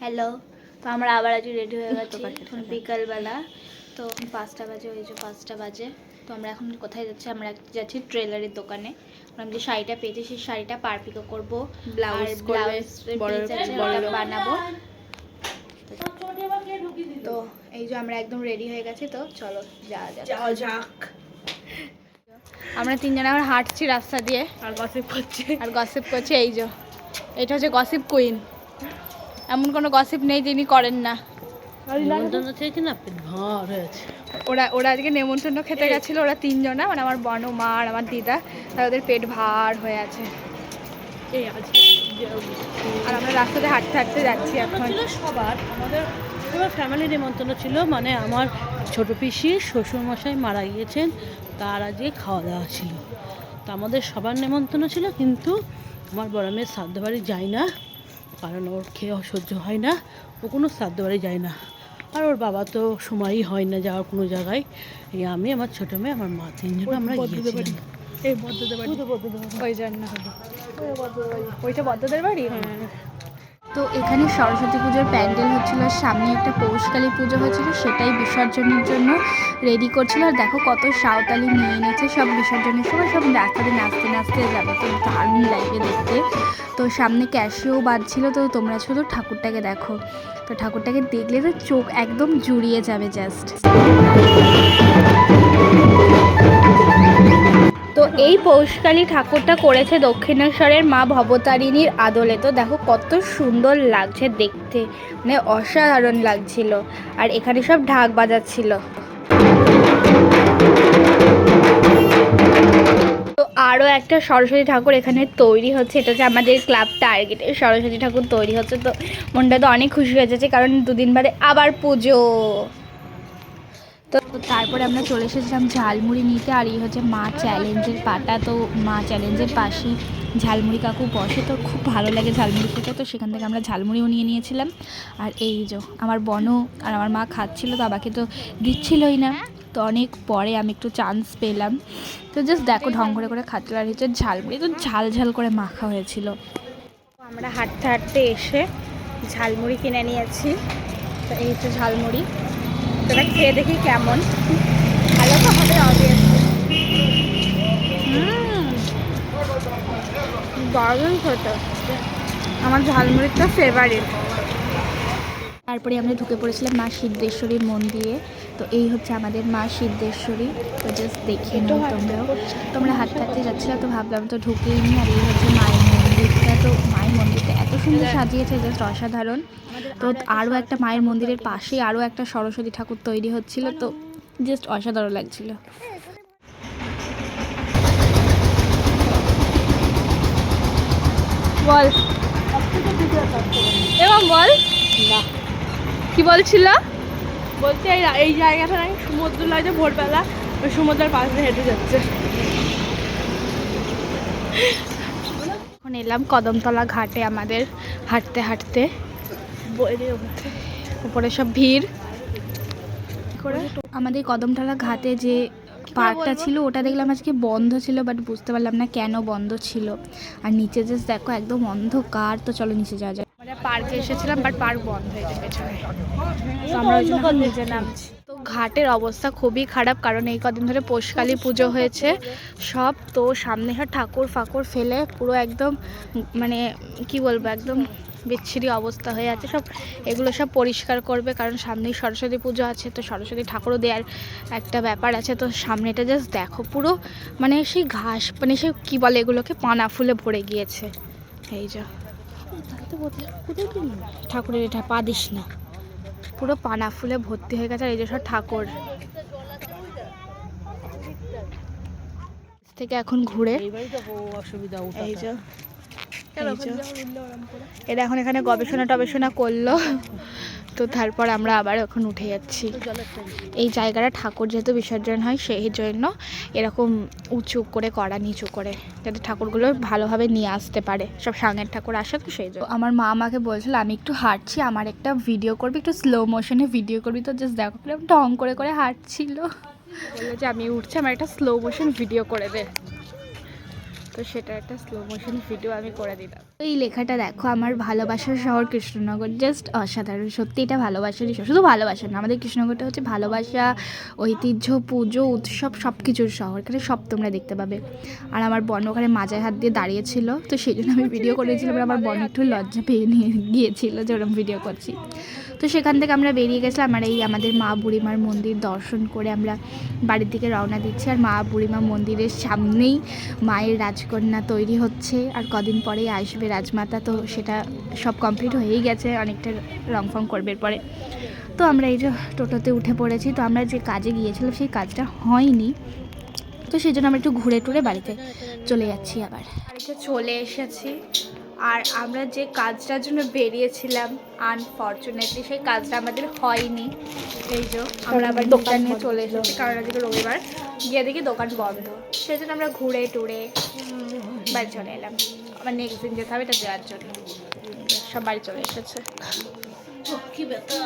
Hello. তো আমরা আবার আজ রেডি হয়ে গেছি এখন বিকালবেলা। তো পাঁচটা বাজে ওই যে পাঁচটা বাজে। তো আমরা এখন কোথায় যাচ্ছি? আমরা যাচ্ছি ট্রেলারের দোকানে। আমরা যে শাড়িটা পেয়েছি সেই শাড়িটা পার পিকো করব ব্লাউজ লোক। বানাবো। তো এই যে আমরা একদম রেডি হয়ে গেছি তো চলো যাওয়া যাক। যাওয়া যাক। আমরা তিনজন আবার হাঁটছি রাস্তা দিয়ে। আর গসিপ করছি। আর গসিপ করছি এই যে। এটা হচ্ছে গসিপ কুইন এমন কোনো গসিপ নেই যিনি করেন না। নিমন্ত্রণ চেয়েছি না পেট ভার হয়েছে ওরা ওরা আজকে নেমন্তন্ন খেতে গেছিল ওরা তিনজনা মানে আমার বন মা আর আমার দিদা তাই ওদের পেট ভার হয়ে আছে। এই আজকে আর আমরা রাস্তাতে হাঁটতে হাঁটতে যাচ্ছি এখন। সবার। আমাদের পুরো ফ্যামিলি নিমন্ত্রণ ছিল মানে আমার ছোট পিসির শ্বশুরমশাই মারা গিয়েছেন তার আজকে খাওয়া দাওয়া ছিল। তো আমাদের সবার নেমন্তন্ন ছিল কিন্তু আমার বড় মেয়ের শ্রাদ্ধ বাড়ি যায় না। কারণ ওর খেয়ে অসহ্য হয় না ও কোনো শ্রাদ্ধ বাড়ি যায় না। আর ওর বাবা তো সময়ই হয় না যাওয়ার কোনো জায়গায়। এই আমি আমার ছোটো মেয়ে আমার মা তিনজন আমরা গিয়েছিলাম। এই বদ্ধদের বাড়ি। ওই ওইটা বদ্ধদের বাড়ি? তো এখানে সরস্বতী পুজোর প্যান্ডেল হচ্ছিল সামনে একটা পৌষকালী পুজো হচ্ছিল, সেটাই বিসর্জনের জন্য রেডি করছিল। আর দেখো কত সাঁওতালি নিয়ে এনেছে, সব বিসর্জনের সময় সব রাস্তাতে নাচতে নাচতে যাবে, তো দারুণ লাগবে দেখতে। তো সামনে ক্যাশিও বাজছিল, তো তোমরা শুধু ঠাকুরটাকে দেখো। তো ঠাকুরটাকে দেখলে তো চোখ একদম জুড়িয়ে যাবে জাস্ট এই পৌষকালী ঠাকুরটা করেছে দক্ষিণেশ্বরের মা ভবতারিণীর আদলে। তো দেখো কত সুন্দর লাগছে দেখতে। মানে অসাধারণ লাগছিল। আর এখানে সব ঢাক বাজাচ্ছিল। আরও একটা সরস্বতী ঠাকুর এখানে তৈরি হচ্ছে। এটা হচ্ছে আমাদের ক্লাব টার্গেটে। সরস্বতী ঠাকুর তৈরি হচ্ছে। তো মনটা তো অনেক খুশি হয়ে যাচ্ছে কারণ দুদিন বাদে আবার পুজো। তো তারপরে আমরা চলে এসেছিলাম ঝালমুড়ি নিতে আর এই হচ্ছে মা চ্যালেঞ্জের পাটা তো মা চ্যালেঞ্জের পাশেই ঝালমুড়ি কাকু বসে। তো খুব ভালো লাগে ঝালমুড়ি খেতে। তো সেখান থেকে আমরা ঝালমুড়িও নিয়ে নিয়েছিলাম। আর এই যে আমার বনও আর আমার মা খাচ্ছিল তো আমাকে তো দিচ্ছিলই না। তো অনেক পরে আমি একটু চান্স পেলাম। তো জাস্ট দেখো ঢং করে করে খাচ্ছিল আর হচ্ছে ঝালমুড়ি। তো ঝাল ঝাল করে মাখা হয়েছিল। আমরা হাঁটতে হাঁটতে এসে ঝালমুড়ি কিনে নিয়েছি। তো এই হচ্ছে ঝালমুড়ি। তো এবার খেয়ে দেখি কেমন। ভালো তো হবে দারুণ খেতে। আমার ঝালমুড়িটা ফেভারিট তারপরে আমরা ঢুকে পড়েছিলাম মা সিদ্ধেশ্বরীর মন্দিরে। তো এই হচ্ছে আমাদের মা সিদ্ধেশ্বরী। তো জাস্ট দেখে নাও তোমরাও। তোমরা হাঁটতে হাঁটতে যাচ্ছিলাম তো ভাবলাম তো ঢুকেই নি। আর এই হচ্ছে মায়ের তো মায়ের মন্দিরটা এত সুন্দর সাজিয়েছে জাস্ট অসাধারণ। তো আরও একটা মায়ের মন্দিরের পাশেই আরও একটা সরস্বতী ঠাকুর তৈরি হচ্ছিল তো জাস্ট অসাধারণ লাগছিল। বল। এবং বল। কি বলছিল? বলতে এই এই জায়গাটা নাকি সমুদ্র লাগে ভোরবেলা ওই সমুদ্রের পাশ হেঁটে যাচ্ছে। এলাম কদমতলা ঘাটে আমাদের হাঁটতে হাঁটতে। উপরে সব ভিড়। আমাদের কদমতলা ঘাটে যে পার্কটা ছিল ওটা দেখলাম আজকে বন্ধ ছিল বাট বুঝতে পারলাম না কেন বন্ধ ছিল। আর নিচে জাস্ট দেখো একদম অন্ধকার তো চলো নিচে যাওয়া যায় আমরা পার্কে এসেছিলাম বাট পার্ক বন্ধ হয়ে গেছে আমরা ওই জন্য নিচে নামছি। ঘাটের অবস্থা খুবই খারাপ কারণ এই কদিন ধরে পোষকালী পুজো হয়েছে। সব তো সামনে সব ঠাকুর ফাকুর ফেলে পুরো একদম মানে কি বলব একদম বিচ্ছিরি অবস্থা হয়ে আছে। সব এগুলো সব পরিষ্কার করবে কারণ সামনেই সরস্বতী পুজো আছে তো সরস্বতী ঠাকুরও দেওয়ার একটা ব্যাপার আছে। তো সামনেটা জাস্ট দেখো পুরো মানে সেই ঘাস মানে সে কী বলে এগুলোকে পানা ফুলে ভরে গিয়েছে। এই যা। ঠাকুরের এটা পা দিস না। পুরো পানা ফুলে ভর্তি হয়ে গেছে আর এই যে সব ঠাকুর। থেকে এখন ঘুরে এটা তো অসুবিধা উঠা এই যে। এরা এখন এখানে গবেষণা টবেষণা করল। তো তারপর আমরা আবার এখন উঠে যাচ্ছি। এই জায়গাটা ঠাকুর যেহেতু বিসর্জন হয় সেই জন্য এরকম উঁচু করে করা নিচু করে যাতে ঠাকুরগুলো ভালোভাবে নিয়ে আসতে পারে। সব সাঙের ঠাকুর আসে তো সেই জন্য। আমার মা আমাকে বলছিল আমি একটু হাঁটছি আমার একটা ভিডিও করবি একটু স্লো মোশনে ভিডিও করবি তো জাস্ট দেখো ঢং করে করে হাঁটছিল। বলল যে আমি উঠছি আমার একটা স্লো মোশন ভিডিও করে দে। তো সেটা একটা স্লো মোশন ভিডিও আমি করে দিলাম। এই লেখাটা দেখো আমার ভালোবাসার শহর কৃষ্ণনগর জাস্ট অসাধারণ সত্যি এটা ভালোবাসারই শহর শুধু ভালোবাসা না আমাদের কৃষ্ণনগরটা হচ্ছে ভালোবাসা ঐতিহ্য পুজো উৎসব সব কিছুর শহর এখানে সব তোমরা দেখতে পাবে। আর আমার বোন ওখানে মাজায় হাত দিয়ে দাঁড়িয়েছিল তো সেই জন্য আমি ভিডিও করেছিলাম আমার বোন একটু লজ্জা পেয়ে নিয়ে গিয়েছিল যে ওরকম ভিডিও করছি। তো সেখান থেকে আমরা বেরিয়ে গেছিলাম, আর এই আমাদের মা বুড়িমার মন্দির দর্শন করে আমরা বাড়ির দিকে রওনা দিচ্ছি। আর মা বুড়িমা মন্দিরের সামনেই মায়ের রাজকন্যা তৈরি হচ্ছে, আর কদিন পরেই আসবে রাজমাতা। তো সেটা সব কমপ্লিট হয়েই গেছে, অনেকটা রং ফং করবে পরে। তো আমরা এই যে টোটোতে উঠে পড়েছি, তো আমরা যে কাজে গিয়েছিলাম সেই কাজটা হয়নি। তো সেই জন্য আমরা একটু ঘুরে টুরে বাড়িতে চলে যাচ্ছি আবার। বাড়িতে চলে এসেছি। আর আমরা যে কাজটার জন্য বেরিয়েছিলাম আনফর্চুনেটলি সেই কাজটা আমাদের হয়নি। এই যে আমরা আবার দোকান নিয়ে চলে এসেছি কারণ আজকে রবিবার। গিয়ে দেখি দোকান বন্ধ। সেই জন্য আমরা ঘুরে টুরে বাড়ি চলে এলাম। আবার নেক্সট দিন যেতে হবে এটা দেওয়ার জন্য। সব বাড়ি চলে এসেছে। কি ব্যথা